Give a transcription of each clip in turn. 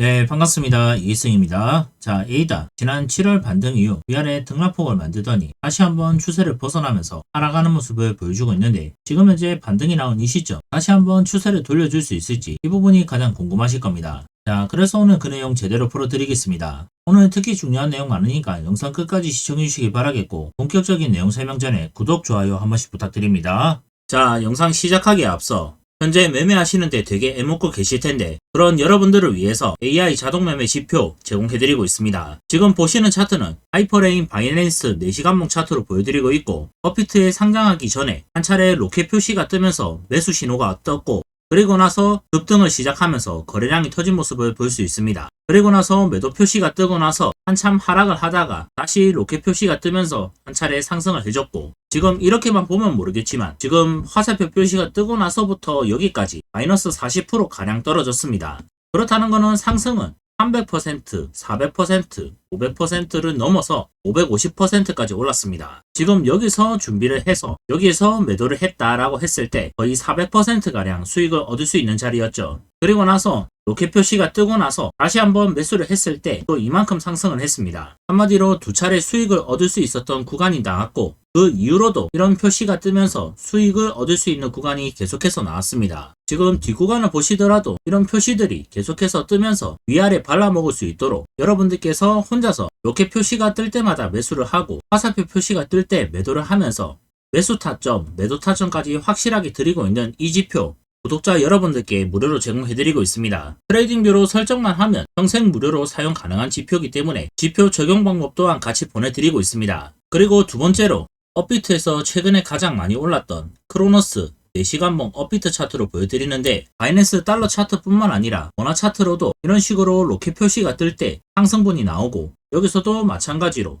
네, 반갑습니다. 이승입니다. 자, 에이다. 지난 7월 반등 이후 위아래 등락폭을 만들더니 다시 한번 추세를 벗어나면서 하락하는 모습을 보여주고 있는데 지금 현재 반등이 나온 이 시점 다시 한번 추세를 돌려줄 수 있을지 이 부분이 가장 궁금하실 겁니다. 자, 그래서 오늘 그 내용 제대로 풀어드리겠습니다. 오늘 특히 중요한 내용 많으니까 영상 끝까지 시청해주시기 바라겠고 본격적인 내용 설명 전에 구독, 좋아요 한 번씩 부탁드립니다. 자, 영상 시작하기에 앞서 현재 매매하시는데 되게 애먹고 계실 텐데 그런 여러분들을 위해서 AI 자동 매매 지표 제공해드리고 있습니다. 지금 보시는 차트는 하이퍼레인 바이낸스 4시간봉 차트로 보여드리고 있고 버피트에 상장하기 전에 한 차례 로켓 표시가 뜨면서 매수 신호가 떴고 그리고 나서 급등을 시작하면서 거래량이 터진 모습을 볼 수 있습니다. 그리고 나서 매도 표시가 뜨고 나서 한참 하락을 하다가 다시 로켓 표시가 뜨면서 한 차례 상승을 해줬고 지금 이렇게만 보면 모르겠지만 지금 화살표 표시가 뜨고 나서부터 여기까지 마이너스 40% 가량 떨어졌습니다. 그렇다는 것은 상승은 300%, 400%, 500%를 넘어서 550%까지 올랐습니다. 지금 여기서 준비를 해서 여기에서 매도를 했다라고 했을 때 거의 400%가량 수익을 얻을 수 있는 자리였죠. 그리고 나서 로켓 표시가 뜨고 나서 다시 한번 매수를 했을 때 또 이만큼 상승을 했습니다. 한마디로 두 차례 수익을 얻을 수 있었던 구간이 나왔고 그 이후로도 이런 표시가 뜨면서 수익을 얻을 수 있는 구간이 계속해서 나왔습니다. 지금 뒷구간을 보시더라도 이런 표시들이 계속해서 뜨면서 위아래 발라먹을 수 있도록 여러분들께서 혼자서 로켓 표시가 뜰 때마다 매수를 하고 화살표 표시가 뜰 때 매도를 하면서 매수 타점, 매도 타점까지 확실하게 드리고 있는 이 지표 구독자 여러분들께 무료로 제공해드리고 있습니다. 트레이딩뷰로 설정만 하면 평생 무료로 사용 가능한 지표이기 때문에 지표 적용 방법 또한 같이 보내드리고 있습니다. 그리고 두 번째로 업비트에서 최근에 가장 많이 올랐던 크로노스 4시간봉 업비트 차트로 보여드리는데 바이낸스 달러 차트뿐만 아니라 원화 차트로도 이런 식으로 로켓 표시가 뜰 때 상승분이 나오고 여기서도 마찬가지로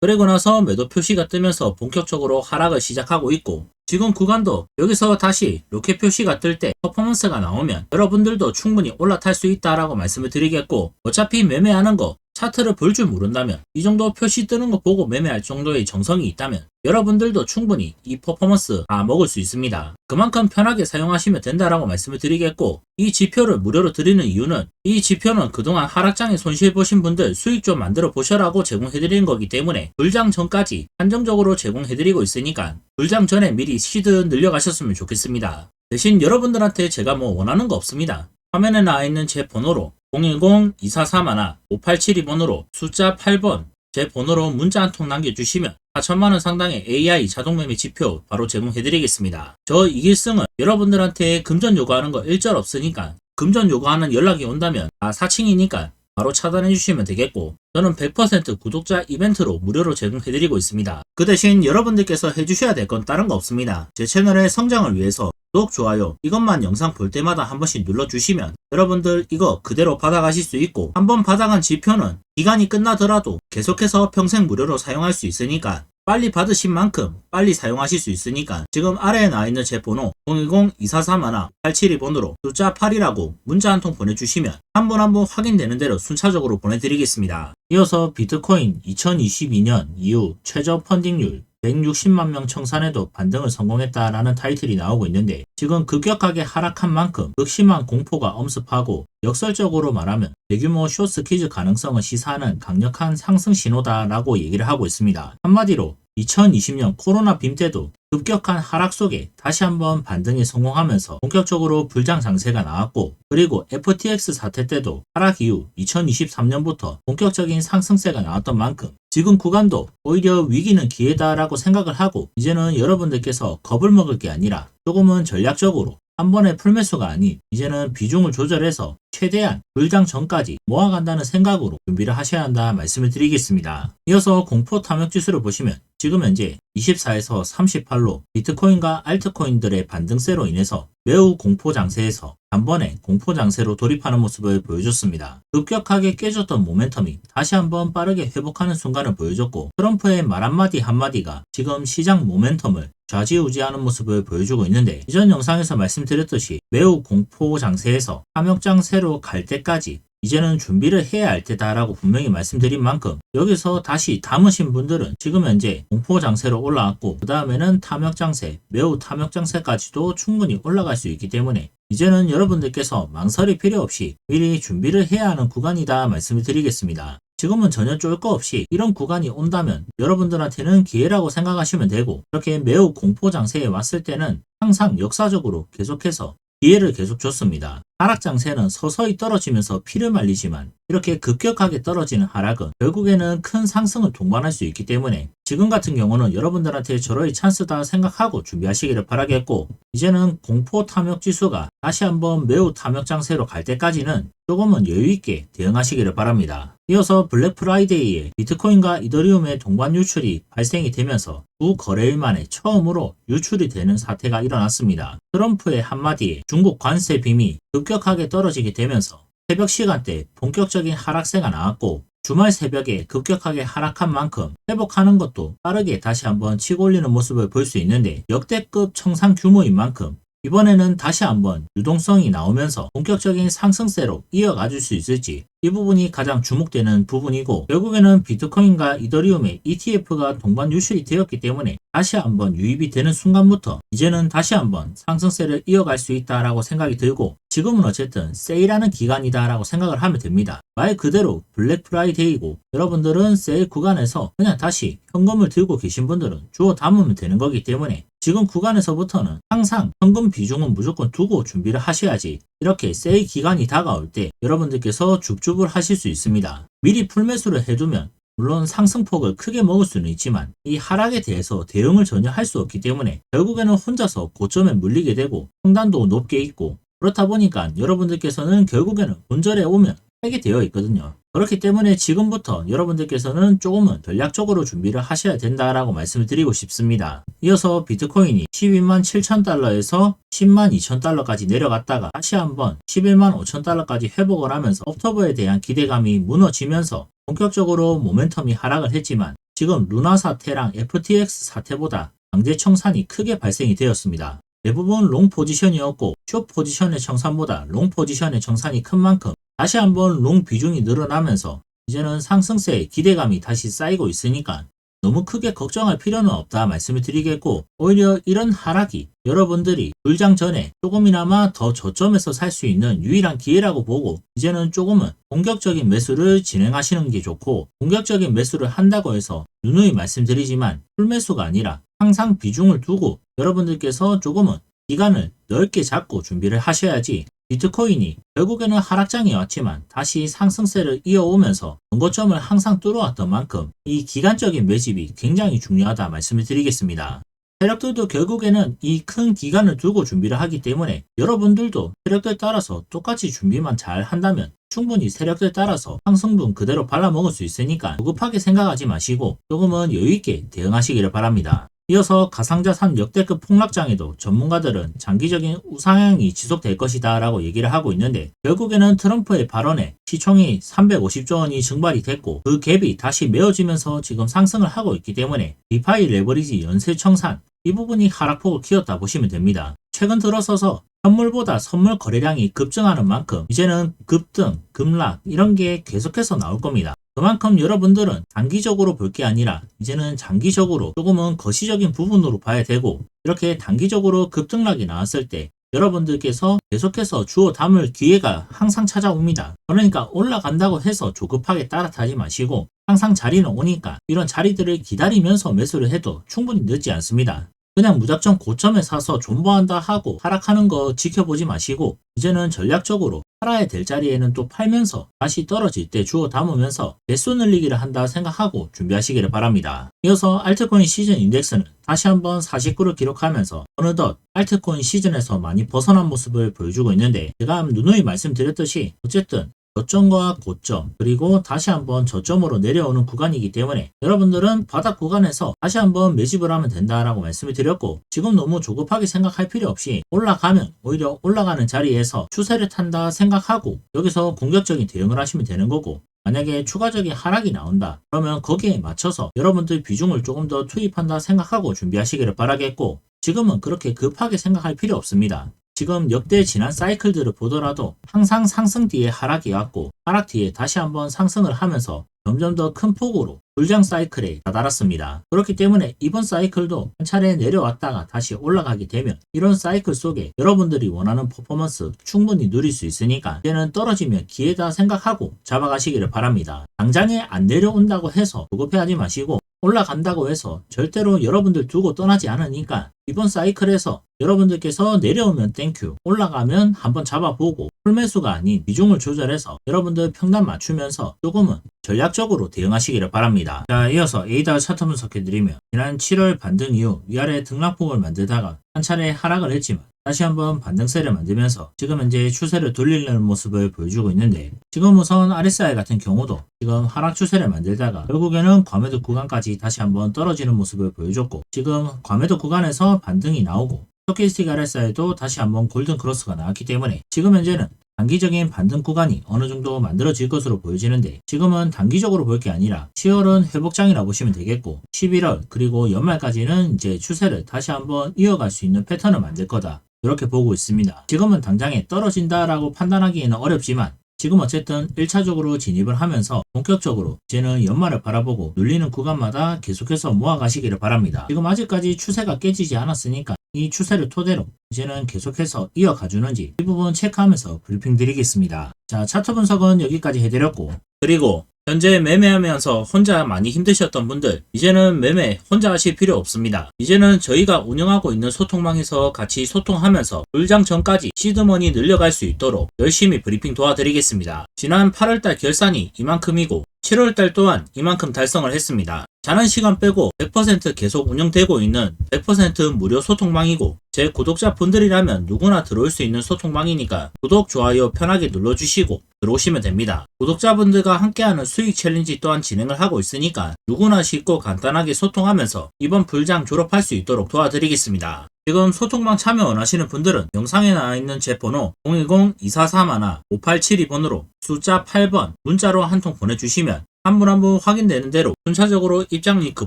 그리고 나서 매도 표시가 뜨면서 본격적으로 하락을 시작하고 있고 지금 구간도 여기서 다시 로켓 표시가 뜰 때 퍼포먼스가 나오면 여러분들도 충분히 올라탈 수 있다라고 말씀을 드리겠고 어차피 매매하는 거 차트를 볼 줄 모른다면 이 정도 표시 뜨는 거 보고 매매할 정도의 정성이 있다면 여러분들도 충분히 이 퍼포먼스 다 먹을 수 있습니다. 그만큼 편하게 사용하시면 된다라고 말씀을 드리겠고 이 지표를 무료로 드리는 이유는 이 지표는 그동안 하락장에 손실 보신 분들 수익 좀 만들어 보셔라고 제공해드리는 거기 때문에 불장 전까지 한정적으로 제공해드리고 있으니까 불장 전에 미리 시드 늘려가셨으면 좋겠습니다. 대신 여러분들한테 제가 뭐 원하는 거 없습니다. 화면에 나와 있는 제 번호로 010-2431-5872번으로 숫자 8번 제 번호로 문자 한 통 남겨주시면 4천만원 상당의 AI 자동매매 지표 바로 제공해드리겠습니다. 저 이길승은 여러분들한테 금전 요구하는 거 일절 없으니까 금전 요구하는 연락이 온다면 아 사칭이니까 바로 차단해 주시면 되겠고 저는 100% 구독자 이벤트로 무료로 제공해드리고 있습니다. 그 대신 여러분들께서 해주셔야 될 건 다른 거 없습니다. 제 채널의 성장을 위해서 구독, 좋아요 이것만 영상 볼 때마다 한 번씩 눌러주시면 여러분들 이거 그대로 받아가실 수 있고 한번 받아간 지표는 기간이 끝나더라도 계속해서 평생 무료로 사용할 수 있으니까 빨리 받으신 만큼 빨리 사용하실 수 있으니까 지금 아래에 나와 있는 제 번호 010-2431-872번으로 숫자 8이라고 문자 한 통 보내주시면 한번한번 확인되는 대로 순차적으로 보내드리겠습니다. 이어서 비트코인 2022년 이후 최저 펀딩률 160만 명 청산에도 반등을 성공했다라는 타이틀이 나오고 있는데 지금 급격하게 하락한 만큼 극심한 공포가 엄습하고 역설적으로 말하면 대규모 쇼스 퀴즈 가능성을 시사하는 강력한 상승 신호다라고 얘기를 하고 있습니다. 한마디로 2020년 코로나 빔 때도 급격한 하락 속에 다시 한번 반등에 성공하면서 본격적으로 불장 장세가 나왔고 그리고 FTX 사태 때도 하락 이후 2023년부터 본격적인 상승세가 나왔던 만큼 지금 구간도 오히려 위기는 기회다라고 생각을 하고 이제는 여러분들께서 겁을 먹을 게 아니라 조금은 전략적으로 한 번의 풀매수가 아닌 이제는 비중을 조절해서 최대한 불장 전까지 모아간다는 생각으로 준비를 하셔야 한다 말씀을 드리겠습니다. 이어서 공포 탐욕 지수를 보시면 지금 현재 24에서 38로 비트코인과 알트코인들의 반등세로 인해서 매우 공포 장세에서 단번에 공포 장세로 돌입하는 모습을 보여줬습니다. 급격하게 깨졌던 모멘텀이 다시 한번 빠르게 회복하는 순간을 보여줬고 트럼프의 말 한마디 한마디가 지금 시장 모멘텀을 좌지우지하는 모습을 보여주고 있는데 이전 영상에서 말씀드렸듯이 매우 공포 장세에서 탐욕 장세로 갈 때까지 이제는 준비를 해야 할 때다라고 분명히 말씀드린 만큼 여기서 다시 담으신 분들은 지금 현재 공포 장세로 올라왔고 그 다음에는 탐욕 장세, 매우 탐욕 장세까지도 충분히 올라갈 수 있기 때문에 이제는 여러분들께서 망설이 필요 없이 미리 준비를 해야 하는 구간이다 말씀을 드리겠습니다. 지금은 전혀 쫄 거 없이 이런 구간이 온다면 여러분들한테는 기회라고 생각하시면 되고 그렇게 매우 공포 장세에 왔을 때는 항상 역사적으로 계속해서 기회를 계속 줬습니다. 하락 장세는 서서히 떨어지면서 피를 말리지만 이렇게 급격하게 떨어지는 하락은 결국에는 큰 상승을 동반할 수 있기 때문에 지금 같은 경우는 여러분들한테 절호의 찬스다 생각하고 준비하시기를 바라겠고 이제는 공포 탐욕 지수가 다시 한번 매우 탐욕 장세로 갈 때까지는 조금은 여유있게 대응하시기를 바랍니다. 이어서 블랙 프라이데이에 비트코인과 이더리움의 동반 유출이 발생이 되면서 두 거래일 만에 처음으로 유출이 되는 사태가 일어났습니다. 트럼프의 한마디에 중국 관세 빔이 급격하게 떨어지게 되면서 새벽 시간대 본격적인 하락세가 나왔고 주말 새벽에 급격하게 하락한 만큼 회복하는 것도 빠르게 다시 한번 치고 올리는 모습을 볼 수 있는데 역대급 청산 규모인 만큼 이번에는 다시 한번 유동성이 나오면서 본격적인 상승세로 이어가 줄 수 있을지 이 부분이 가장 주목되는 부분이고 결국에는 비트코인과 이더리움의 ETF가 동반 유출이 되었기 때문에 다시 한번 유입이 되는 순간부터 이제는 다시 한번 상승세를 이어갈 수 있다라고 생각이 들고 지금은 어쨌든 세일하는 기간이다라고 생각을 하면 됩니다. 말 그대로 블랙 프라이데이고 여러분들은 세일 구간에서 그냥 다시 현금을 들고 계신 분들은 주워 담으면 되는 거기 때문에 지금 구간에서부터는 항상 현금 비중은 무조건 두고 준비를 하셔야지 이렇게 세일 기간이 다가올 때 여러분들께서 줍줍을 하실 수 있습니다. 미리 풀매수를 해두면 물론 상승폭을 크게 먹을 수는 있지만 이 하락에 대해서 대응을 전혀 할 수 없기 때문에 결국에는 혼자서 고점에 물리게 되고 평단도 높게 있고 그렇다 보니까 여러분들께서는 결국에는 본절에 오면 하게 되어 있거든요. 그렇기 때문에 지금부터 여러분들께서는 조금은 전략적으로 준비를 하셔야 된다라고 말씀을 드리고 싶습니다. 이어서 비트코인이 12만 7천 달러에서 10만 2천 달러까지 내려갔다가 다시 한번 11만 5천 달러까지 회복을 하면서 옥토버에 대한 기대감이 무너지면서 본격적으로 모멘텀이 하락을 했지만 지금 루나 사태랑 FTX 사태보다 강제 청산이 크게 발생이 되었습니다. 대부분 롱 포지션이었고 숏 포지션의 청산보다 롱 포지션의 청산이 큰 만큼 다시 한번 롱 비중이 늘어나면서 이제는 상승세에 기대감이 다시 쌓이고 있으니까 너무 크게 걱정할 필요는 없다 말씀을 드리겠고 오히려 이런 하락이 여러분들이 불장 전에 조금이나마 더 저점에서 살 수 있는 유일한 기회라고 보고 이제는 조금은 공격적인 매수를 진행하시는 게 좋고 공격적인 매수를 한다고 해서 누누이 말씀드리지만 풀매수가 아니라 항상 비중을 두고 여러분들께서 조금은 기간을 넓게 잡고 준비를 하셔야지 비트코인이 결국에는 하락장이 왔지만 다시 상승세를 이어오면서 원고점을 항상 뚫어왔던 만큼 이 기간적인 매집이 굉장히 중요하다 말씀을 드리겠습니다. 세력들도 결국에는 이 큰 기간을 두고 준비를 하기 때문에 여러분들도 세력들 따라서 똑같이 준비만 잘 한다면 충분히 세력들 따라서 상승분 그대로 발라먹을 수 있으니까 조급하게 생각하지 마시고 조금은 여유있게 대응하시기를 바랍니다. 이어서 가상자산 역대급 폭락장에도 전문가들은 장기적인 우상향이 지속될 것이다 라고 얘기를 하고 있는데 결국에는 트럼프의 발언에 시총이 350조 원이 증발이 됐고 그 갭이 다시 메어지면서 지금 상승을 하고 있기 때문에 디파이 레버리지 연쇄 청산 이 부분이 하락폭을 키웠다 보시면 됩니다. 최근 들어서서 선물보다 선물 거래량이 급증하는 만큼 이제는 급등, 급락 이런 게 계속해서 나올 겁니다. 그만큼 여러분들은 단기적으로 볼 게 아니라 이제는 장기적으로 조금은 거시적인 부분으로 봐야 되고 이렇게 단기적으로 급등락이 나왔을 때 여러분들께서 계속해서 주워 담을 기회가 항상 찾아옵니다. 그러니까 올라간다고 해서 조급하게 따라타지 마시고 항상 자리는 오니까 이런 자리들을 기다리면서 매수를 해도 충분히 늦지 않습니다. 그냥 무작정 고점에 사서 존버한다 하고 하락하는 거 지켜보지 마시고 이제는 전략적으로 팔아야 될 자리에는 또 팔면서 다시 떨어질 때 주워 담으면서 개수 늘리기를 한다 생각하고 준비하시기를 바랍니다. 이어서 알트코인 시즌 인덱스는 다시 한번 49를 기록하면서 어느덧 알트코인 시즌에서 많이 벗어난 모습을 보여주고 있는데 제가 누누이 말씀드렸듯이 어쨌든 저점과 고점 그리고 다시 한번 저점으로 내려오는 구간이기 때문에 여러분들은 바닥 구간에서 다시 한번 매집을 하면 된다라고 말씀을 드렸고 지금 너무 조급하게 생각할 필요 없이 올라가면 오히려 올라가는 자리에서 추세를 탄다 생각하고 여기서 공격적인 대응을 하시면 되는 거고 만약에 추가적인 하락이 나온다 그러면 거기에 맞춰서 여러분들 비중을 조금 더 투입한다 생각하고 준비하시기를 바라겠고 지금은 그렇게 급하게 생각할 필요 없습니다. 지금 역대 지난 사이클들을 보더라도 항상 상승 뒤에 하락이 왔고 하락 뒤에 다시 한번 상승을 하면서 점점 더 큰 폭으로 불장 사이클에 다다랐습니다. 그렇기 때문에 이번 사이클도 한 차례 내려왔다가 다시 올라가게 되면 이런 사이클 속에 여러분들이 원하는 퍼포먼스 충분히 누릴 수 있으니까 이제는 떨어지면 기회다 생각하고 잡아가시기를 바랍니다. 당장에 안 내려온다고 해서 조급해하지 마시고 올라간다고 해서 절대로 여러분들 두고 떠나지 않으니까 이번 사이클에서 여러분들께서 내려오면 땡큐 올라가면 한번 잡아보고 풀매수가 아닌 비중을 조절해서 여러분들 평단 맞추면서 조금은 전략적으로 대응하시기를 바랍니다. 자 이어서 에이다 차트 분석해드리며 지난 7월 반등 이후 위아래 등락폭을 만들다가 한 차례 하락을 했지만 다시 한번 반등세를 만들면서 지금 현재 추세를 돌리려는 모습을 보여주고 있는데 지금 우선 RSI 같은 경우도 지금 하락 추세를 만들다가 결국에는 과매도 구간까지 다시 한번 떨어지는 모습을 보여줬고 지금 과매도 구간에서 반등이 나오고 스토키스틱 RSI도 다시 한번 골든 크로스가 나왔기 때문에 지금 현재는 단기적인 반등 구간이 어느 정도 만들어질 것으로 보여지는데 지금은 단기적으로 볼 게 아니라 10월은 회복장이라 보시면 되겠고 11월 그리고 연말까지는 이제 추세를 다시 한번 이어갈 수 있는 패턴을 만들 거다. 이렇게 보고 있습니다. 지금은 당장에 떨어진다라고 판단하기에는 어렵지만 지금 어쨌든 1차적으로 진입을 하면서 본격적으로 이제는 연말을 바라보고 눌리는 구간마다 계속해서 모아가시기를 바랍니다. 지금 아직까지 추세가 깨지지 않았으니까 이 추세를 토대로 이제는 계속해서 이어가주는지 이 부분 체크하면서 브리핑 드리겠습니다. 자, 차트 분석은 여기까지 해드렸고 그리고 현재 매매하면서 혼자 많이 힘드셨던 분들 이제는 매매 혼자 하실 필요 없습니다. 이제는 저희가 운영하고 있는 소통망에서 같이 소통하면서 불장 전까지 시드머니 늘려갈 수 있도록 열심히 브리핑 도와드리겠습니다. 지난 8월달 결산이 이만큼이고 7월달 또한 이만큼 달성을 했습니다. 자는 시간 빼고 100% 계속 운영되고 있는 100% 무료 소통망이고 제 구독자 분들이라면 누구나 들어올 수 있는 소통망이니까 구독, 좋아요 편하게 눌러주시고 들어오시면 됩니다. 구독자분들과 함께하는 수익 챌린지 또한 진행을 하고 있으니까 누구나 쉽고 간단하게 소통하면서 이번 불장 졸업할 수 있도록 도와드리겠습니다. 지금 소통방 참여 원하시는 분들은 영상에 나와 있는 제 번호 010-2431-5872번으로 숫자 8번 문자로 한 통 보내주시면 한분 한 분 확인되는 대로 순차적으로 입장 링크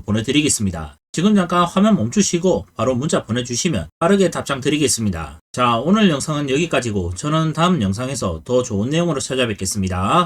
보내드리겠습니다. 지금 잠깐 화면 멈추시고 바로 문자 보내주시면 빠르게 답장 드리겠습니다. 자 오늘 영상은 여기까지고 저는 다음 영상에서 더 좋은 내용으로 찾아뵙겠습니다.